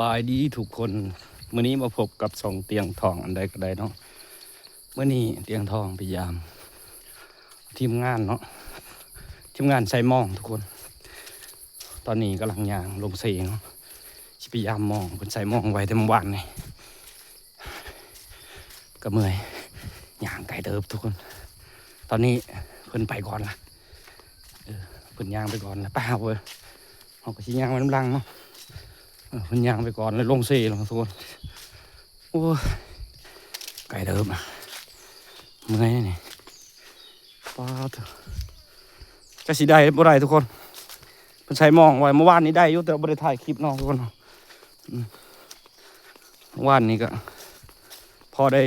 บายดีทุกคนมื้อนี้มาพบกับสองเตียงทองอันใดก็ได้เนาะเมื่อนี้เตียงทองพยายาม ทีมงานเนาะทีมงานใส่มองทุกคน ตอนนี้กำลังยางลงเสียงเนาะสิพยายามมองเพิ่นใส่มองไว้แต่เมื่อวานนี่ก็เมื่อยยางไก่เติบทุกคน ตอนนี้เพิ่นไปก่อนละเออเพิ่นยางไปก่อนละเปล่าเว้ยเอาก็สิย่างไว้น้ำลังเนาะ มันยางไปก่อนเลยลงเซ่ลงทุกคนโอ้ยไก่เดิมอะเมื่อยนี่ป้าดจะสีได้บ่ได้ทุกคนเพิ่นใช้มองไว้เมื่อวานนี้ได้ยู่แต่บ่ได้ถ่ายคลิปเนาะทุกคนวานนี้ก็ พอได้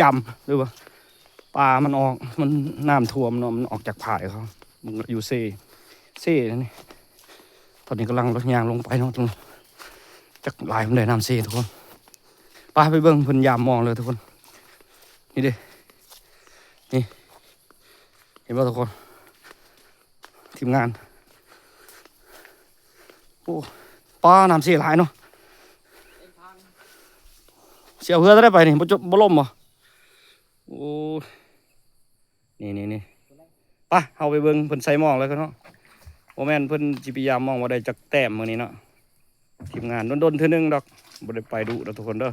จำหรือว่าปลามันออกมันน้ำท่วมเนาะมันออกจากผายเขามันอยู่เซ่เซ่นั่นนี่ อนนี้กำลังรถยางลงไปเนาะตรงจากลายมันเลยน้ำเสีทุกคนไป้าไปเบิ้งพิ่นยามมองเลยทุกคน นี่ดินี่เห็นป่ะทุกคนทีมงานโอ้ป้าน้ำเสียหลายเนาะเสียเพื่อจะได้ไปนี่บ่จบบ่ล่มบ่โอ้นี่นี่นี่ไป้าเอาไปเบิ้งพิ่นใส่มองเลยกันเนาะ โมแมนเพิ่นจิพยายามมองว่าได้จักแต้มมื้อนี้เนาะทีมงานดนๆเทื่อนึงดอกบ่ได้ไปดุดอกทุกคนเด้อ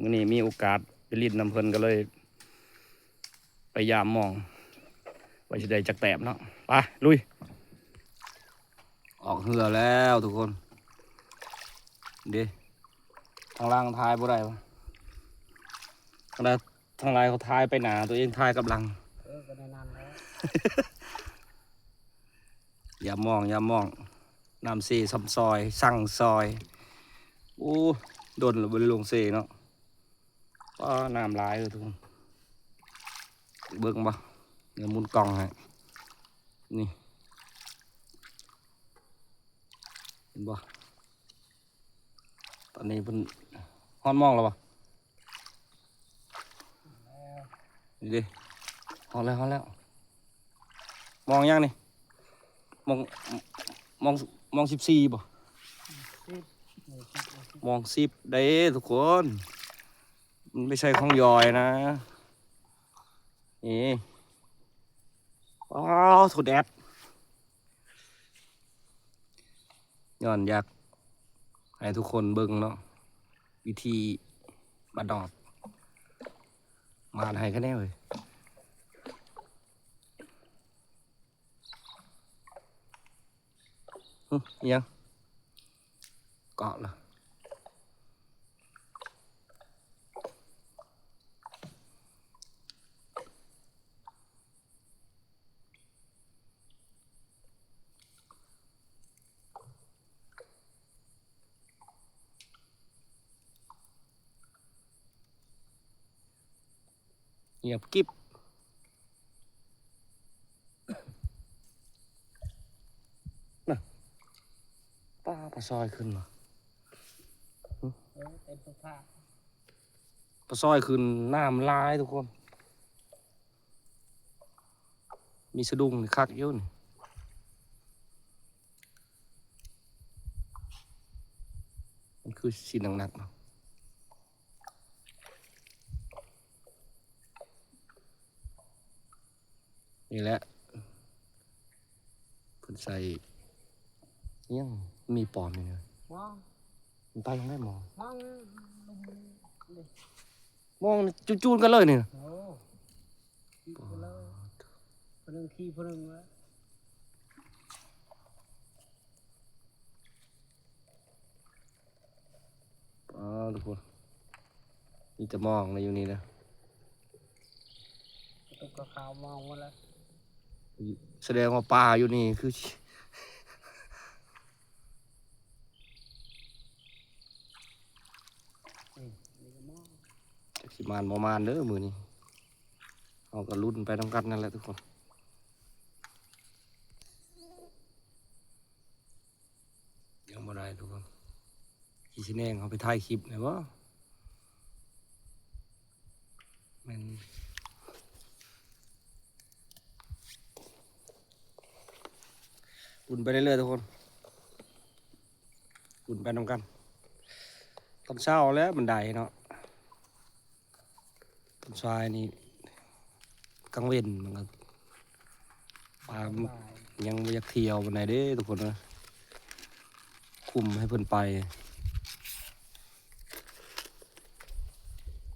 มื้อนี้มีโอกาสไปลิ้นน้ำเพิ่นก็เลยไปยามมองว่าสิได้จักแต้มเนาะไปลุย ออกเหือแล้วทุกคนเด้ทางล่างทายบ่ได้วะทางล่างทางลายเขาทายไปหนาตัวเองทายกับหลังเออก็ได้นานแล้ว อย่ามอง อย่ามองน้ำซีซ้ำซอย สั่งซอย โอ้ดนหรือบริลงเซเนาะก็น้ำลายเลยทุกคนเบิ่งบ่เดี๋ยวมุนกล่องให้นี่เห็นบ่ตอนนี้เพิ่นฮอนมองแล้วบ่นี่ดิฮอนแล้วฮอนแล้ว มองยังนี่ มองมองมองสิบสี่บ่มองสิบได้ทุกคน มันไม่ใช่ของยอยนะ นี่ว้าวสุดแดดย้อนอยากให้ทุกคนเบิ่งเนาะวิธีมาดอด มาให้คะแนนเลย หึอิห ยังเกาะเหรอเงียบกิ๊บ ป้าปลาซอยขึ้นมาเออเต็มสภาพปลาซอยขึ้นน้ำลายทุกคน มีสะดุ้งนี่คักเยอะนี่มันคือสิ่งหนักๆเนาะนี่แหละเพิ่นใส่อิหยัง มีปอมนี่นะมองมันตายยังได้มองมอง มองจูนๆกันเลยนี่โอ้ขี้ไปเลยพนึงขี้พนึงแล้วอ๋อทุกคนนี่จะมองในอยู่นี่นะตุกกระขาวมองหมาแล้วแสดงว่าป่าอยู่นี่คือ นี่นี่ก็มอง จัก สิมานบ่มานเด้อมือนี้เอาก็รุ่นไปทั้งกันนั่นแหละทุกคนยังบ่ได้ทุกคนขี่ชิแนงเขาไปถ่ายคลิปไหนวะมันรุ่นไปเรื่อยๆทุกคนขุนไปนำกันตอนเช้าแล้วบันได้เนาะ ตอนชายนี่กลางเว้นมันก็ปลาบายยังไม่อยากเที่ยวบันไดเด้ทุกคนนะคุมให้เพิ่นไป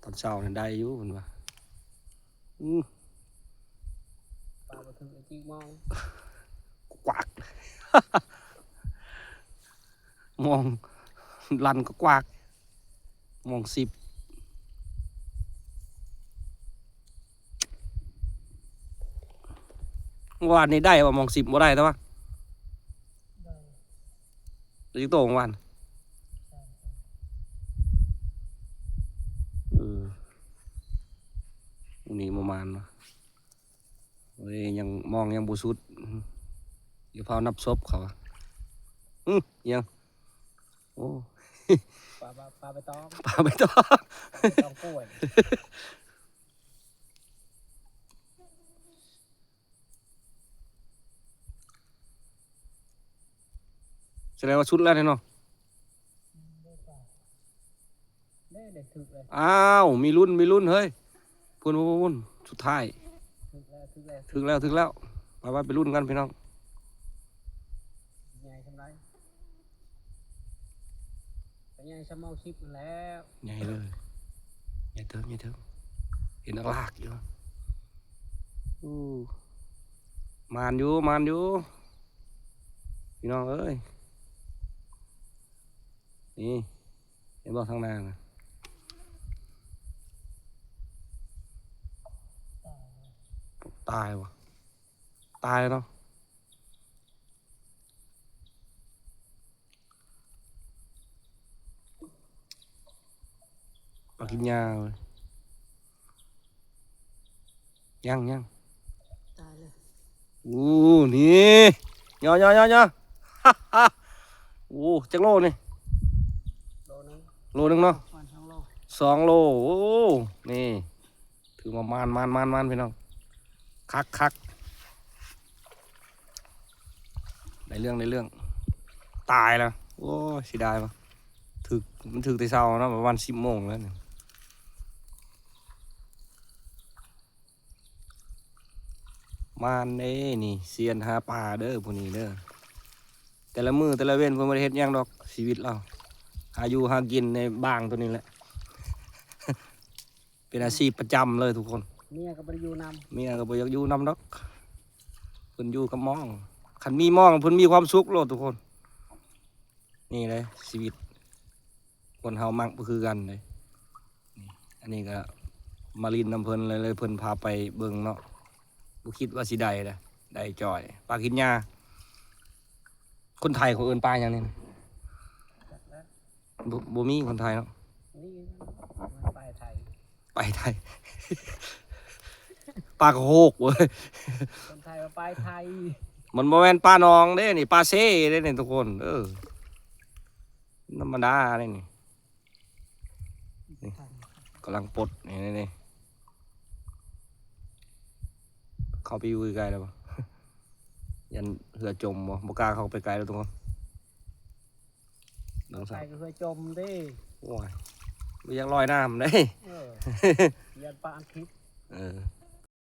ตอนเช้านี่ได้อยู่เพิ่นว่าอือปลาบ่ถึงไอ้จีมองกวากมองลันก็กวากมองสิบ เมื่อวานนี้ได้ว่ามองสิบบ่ได้แต่ว่าได้หรือโตเมื่อวานเออวันนี้ประมาณวะเฮ้ยยังมองยังบูสุดเดี๋ยวพานับศพเขาอะอือยังโอ้ปลาปลาปลาไปตองปลาไปต่อปลาไปตองกล้วย แสดงว่าชุดแล้วเนี่ยเนาะเด้เด็กถึกเลยอ้าว มีรุ่น มีรุ่น เฮ้ยพูนพูนพูนสุดท้ายถึกแล้วถึกแล้วถึงแล้ว ถึงแล้วไปไปไปรุ่นกันพี่น้องใหญ่ทำไรไปใหญ่ชะเมาชิปนั่นแล้วใหญ่เลยใหญ่เถิงใหญ่เถิงเห็นนักลากอยู่อู้มานอยู่มานอยู่พี่น้องเอ้ย นี่เห็นบอกทางหน้านะตายวะตายแล้วเนาะปลากินยาเว้ยยังยังตายเลยอู้นี่ยอยอยอยอฮ่าฮ่าโอ้จักโลนี่โลนึง โลหนึงเนาะวันสองโลสองโลโอ้นี่ ถือมามานมานมานมานพี่น้องคักคักในเรื่องในเรื่อง ตายแล้วโอ้ยเสียดายปะถึกมันถึกแต่เช้าเนาะประมาณสิบโมงแล้วเนี่ยมานเด้นี่เซียนหาปลาเด้อพวกนี้เด้อแต่ละมือแต่ละเว้นเพิ่นบ่ได้เฮ็ดหยังดอกชีวิตเรา หาอยู่หากินในบ้างตัวนี้แหละ เป็นอาชีพประจำเลยทุกคน เมียก็บ่ได้อยู่นเมียก็บ่อยากอยู่นำดอกเพิ่นอยู่กับหมองคันมีหมองเพิ่นมีความสุขโลดทุกคน นี่เลยชีวิต คนเฮามักบ่คือกันเลยนี่อันนี้ก็มาลินน้ำเพิ่นเลยเลยเพิ่นพาไปเบิ่งเนาะบ่คิดว่าสิได้เด้อได้จอยปลากินยาคนไทยเขาเอิ้นปลาหยังนี่นะำจักแล้ว บ่บ่มีคนไทยเนาะนี่มันไปไทยไปไทย ปลากระโฮกเว้ย คนไทยมาไปไทยมันบ่แม่นปลานองเด้นี่ปลาเซ่เด้นี่ทุกคน เออธรรมดาเด้นี่กำลังปลดนี่นี่นี่เข้าไปอยู่ไกลแล้วบ่ยันเหือจมบ่บ่กล้าเข้าไปไกลแล้วทุกคน น้องไทสาวยก็เคยจมเด้โอ้ยบ่อยากลอยน้ำเด้ เออ ยันปลาอังกฤษเออ